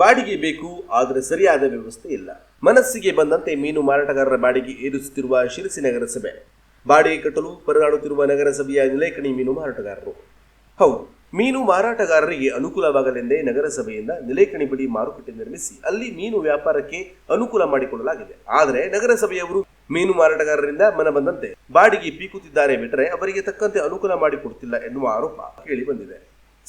ಬಾಡಿಗೆ ಬೇಕು, ಆದರೆ ಸರಿಯಾದ ವ್ಯವಸ್ಥೆ ಇಲ್ಲ. ಮನಸ್ಸಿಗೆ ಬಂದಂತೆ ಮೀನು ಮಾರಾಟಗಾರರ ಬಾಡಿಗೆ ಏರಿಸುತ್ತಿರುವ ಶಿರಸಿ ನಗರಸಭೆ ಬಾಡಿಗೆ ಕಟ್ಟಲು ಪರದಾಡುತ್ತಿರುವ ನಗರಸಭೆಯ ನಿಲೇಕಣಿ ಮೀನು ಮಾರಾಟಗಾರರು. ಹೌದು, ಮೀನು ಮಾರಾಟಗಾರರಿಗೆ ಅನುಕೂಲವಾಗಲೆಂದೇ ನಗರಸಭೆಯಿಂದ ನಿಲೇಕಣಿ ಬಳಿ ಮಾರುಕಟ್ಟೆ ನಿರ್ಮಿಸಿ ಅಲ್ಲಿ ಮೀನು ವ್ಯಾಪಾರಕ್ಕೆ ಅನುಕೂಲ ಮಾಡಿಕೊಡಲಾಗಿದೆ ಆದರೆ ನಗರಸಭೆಯವರು ಮೀನು ಮಾರಾಟಗಾರರಿಂದ ಮನ ಬಂದಂತೆ ಬಾಡಿಗೆ ಪೀಕುತ್ತಿದ್ದಾರೆ ಬಿಟ್ಟರೆ ಅವರಿಗೆ ತಕ್ಕಂತೆ ಅನುಕೂಲ ಮಾಡಿಕೊಡುತ್ತಿಲ್ಲ ಎನ್ನುವ ಆರೋಪ ಕೇಳಿ ಬಂದಿದೆ.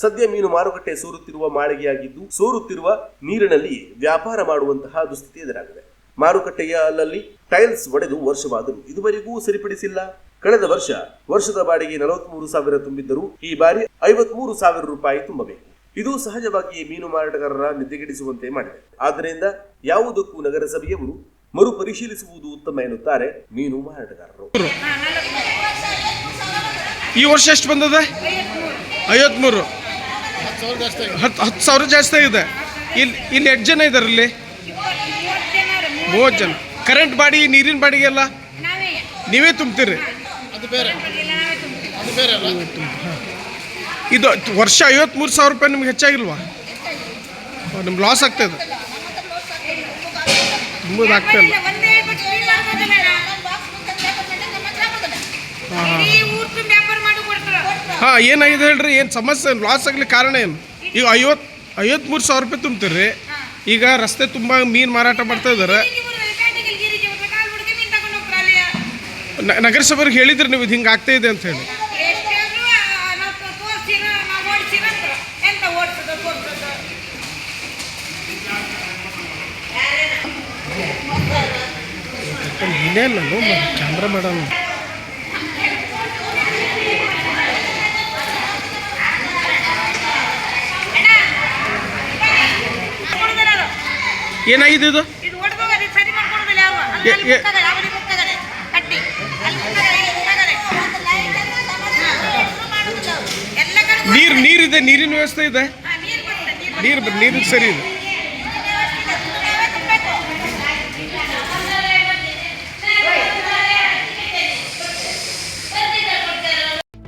ಸದ್ಯ ಮೀನು ಮಾರುಕಟ್ಟೆ ಸೋರುತ್ತಿರುವ ಮಾಳಿಗೆಯಾಗಿದ್ದು, ಸೋರುತ್ತಿರುವ ನೀರಿನಲ್ಲಿ ವ್ಯಾಪಾರ ಮಾಡುವಂತಹ ದುಸ್ಥಿತಿ ಎದುರಾಗಿದೆ. ಮಾರುಕಟ್ಟೆಯ ಅಲ್ಲಲ್ಲಿ ಟೈಲ್ಸ್ ಒಡೆದು ವರ್ಷವಾದರೂ ಇದುವರೆಗೂ ಸರಿಪಡಿಸಿಲ್ಲ. ಕಳೆದ ವರ್ಷ ವರ್ಷದ ಬಾಡಿಗೆ ನಲವತ್ಮೂರು ಸಾವಿರ ತುಂಬಿದ್ದರೂ ಈ ಬಾರಿ ಐವತ್ಮೂರು ಸಾವಿರ ರೂಪಾಯಿ ತುಂಬಬೇಕು. ಇದು ಸಹಜವಾಗಿ ಮೀನು ಮಾರಾಟಗಾರರ ನಿದ್ದೆಗೆಡಿಸುವಂತೆ ಮಾಡಿದೆ. ಆದ್ದರಿಂದ ಯಾವುದಕ್ಕೂ ನಗರಸಭೆಯವರು ಮರುಪರಿಶೀಲಿಸುವುದು ಉತ್ತಮ ಎನ್ನುತ್ತಾರೆ ಮೀನು ಮಾರಾಟಗಾರರು. ಈ ವರ್ಷ ಎಷ್ಟು ಬಂದದೆ? ಐವತ್ಮೂರು. ಹತ್ತು ಹತ್ತು ಸಾವಿರ ಜಾಸ್ತಿ ಆಗಿದೆ. ಇಲ್ಲಿ ಇಲ್ಲಿ ಎಷ್ಟು ಜನ ಇದ್ದಾರೆ ಇಲ್ಲಿ? ಮೂವತ್ತು ಜನ. ಕರೆಂಟ್ ಬಾಡಿಗೆ ನೀರಿನ ಬಾಡಿಗೆ ಎಲ್ಲ ನೀವೇ ತುಂಬ್ತೀರಿ? ಇಲ್ಲ ಇದು ವರ್ಷ ಐವತ್ಮೂರು ಸಾವಿರ ರೂಪಾಯಿ ನಿಮ್ಗೆ ಹೆಚ್ಚಾಗಿಲ್ವಾ? ನಿಮ್ಗೆ ಲಾಸ್ ಆಗ್ತಾಯಿದೆ ತುಂಬದು ಹಾಂ ಏನಾಗಿದೆ ಹೇಳ್ರಿ ಏನು ಸಮಸ್ಯೆ ಲಾಸ್ ಆಗ್ಲಿಕ್ಕೆ ಕಾರಣ ಏನು ಈಗ ಐವತ್ತು ಐವತ್ಮೂರು ಸಾವಿರ ರೂಪಾಯಿ ತುಂಬ್ತೀರಿ ಈಗ ರಸ್ತೆ ತುಂಬ ಮೀನು ಮಾರಾಟ ಮಾಡ್ತಾ ಇದ್ದಾರೆ ನಗರಸಭೆಗೆ ಹೇಳಿದ್ರಿ ನೀವು ಇದು ಹಿಂಗೆ ಆಗ್ತಾ ಇದೆ ಅಂತ ಹೇಳಿ ಇನ್ನೇನು ನಾನು ಕ್ಯಾಮ್ರಾ ಮಾಡೋಣ ಎಲ್ಲ ಇದು ನೀರು ನೀರಿದೆ ನೀರಿನ ವ್ಯವಸ್ಥೆ ಇದೆ. ನೀರು ನೀರು ಸರಿ ಇದೆ.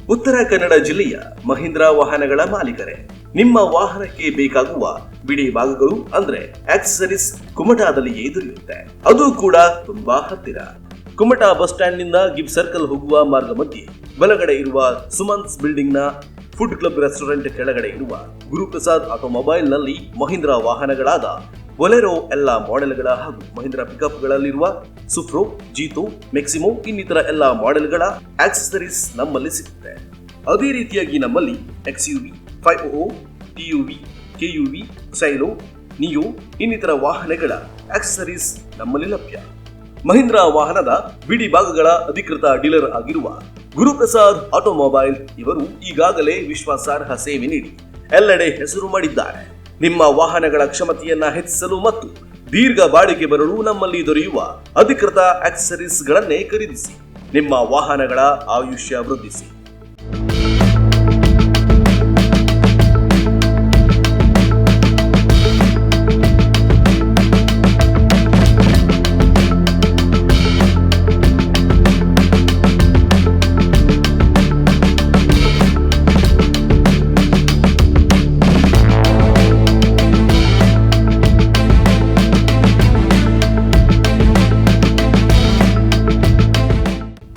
ಉತ್ತರ ಕನ್ನಡ ಜಿಲ್ಲೆಯ ಮಹೀಂದ್ರ ವಾಹನಗಳ ಮಾಲೀಕರೇ. ನಿಮ್ಮ ವಾಹನಕ್ಕೆ ಬೇಕಾಗುವ ಬಿಡಿ ಭಾಗಗಳು ಅಂದ್ರೆ ಆಕ್ಸೆಸರೀಸ್ ಕುಮಟಾದಲ್ಲಿಯೇ ದೊರೆಯುತ್ತೆ ಅದು ಕೂಡ ತುಂಬಾ ಹತ್ತಿರ. ಕುಮಟಾ ಬಸ್ ಸ್ಟ್ಯಾಂಡ್ನಿಂದ ಗಿಬ್ ಸರ್ಕಲ್ ಹೋಗುವ ಮಾರ್ಗ ಮಧ್ಯೆ ಬಲಗಡೆ ಇರುವ ಸುಮನ್ಸ್ ಬಿಲ್ಡಿಂಗ್ನ ಫುಡ್ ಕ್ಲಬ್ ರೆಸ್ಟೋರೆಂಟ್ ಕೆಳಗಡೆ ಇರುವ ಗುರುಪ್ರಸಾದ್ ಆಟೋಮೊಬೈಲ್ನಲ್ಲಿ ಮಹೀಂದ್ರ ವಾಹನಗಳಾದ ಬೊಲೆರೋ ಎಲ್ಲ ಮಾಡೆಲ್ಗಳ ಹಾಗೂ ಮಹೀಂದ್ರ ಪಿಕಪ್ಗಳಲ್ಲಿರುವ ಸುಫ್ರೋ ಜೀತೋ, ಮೆಕ್ಸಿಮೋ ಇನ್ನಿತರ ಎಲ್ಲ ಮಾಡೆಲ್ಗಳ ಆಕ್ಸೆಸರೀಸ್ ನಮ್ಮಲ್ಲಿ ಸಿಗುತ್ತೆ. ಅದೇ ರೀತಿಯಾಗಿ ನಮ್ಮಲ್ಲಿ X U V O T U V K U V Xylo Neo ಇನ್ನಿತರ ವಾಹನಗಳ ಆಕ್ಸೆಸರೀಸ್ ನಮ್ಮಲ್ಲಿ ಲಭ್ಯ. ಮಹೀಂದ್ರ ವಾಹನದ ಬಿಡಿ ಭಾಗಗಳ ಅಧಿಕೃತ ಡೀಲರ್ ಆಗಿರುವ ಗುರುಪ್ರಸಾದ್ ಆಟೋಮೊಬೈಲ್ ಇವರು ಈಗಾಗಲೇ ವಿಶ್ವಾಸಾರ್ಹ ಸೇವೆ ನೀಡಿ ಎಲ್ಲೆಡೆ ಹೆಸರು ಮಾಡಿದ್ದಾರೆ. ನಿಮ್ಮ ವಾಹನಗಳ ಕ್ಷಮತೆಯನ್ನ ಹೆಚ್ಚಿಸಲು ಮತ್ತು ದೀರ್ಘ ಬಾಳಿಕೆ ಬರಲು ನಮ್ಮಲ್ಲಿ ದೊರೆಯುವ ಅಧಿಕೃತ ಆಕ್ಸೆಸರೀಸ್ಗಳನ್ನೇ ಖರೀದಿಸಿ. ನಿಮ್ಮ ವಾಹನಗಳ ಆಯುಷ್ಯ ವೃದ್ಧಿಸಿ.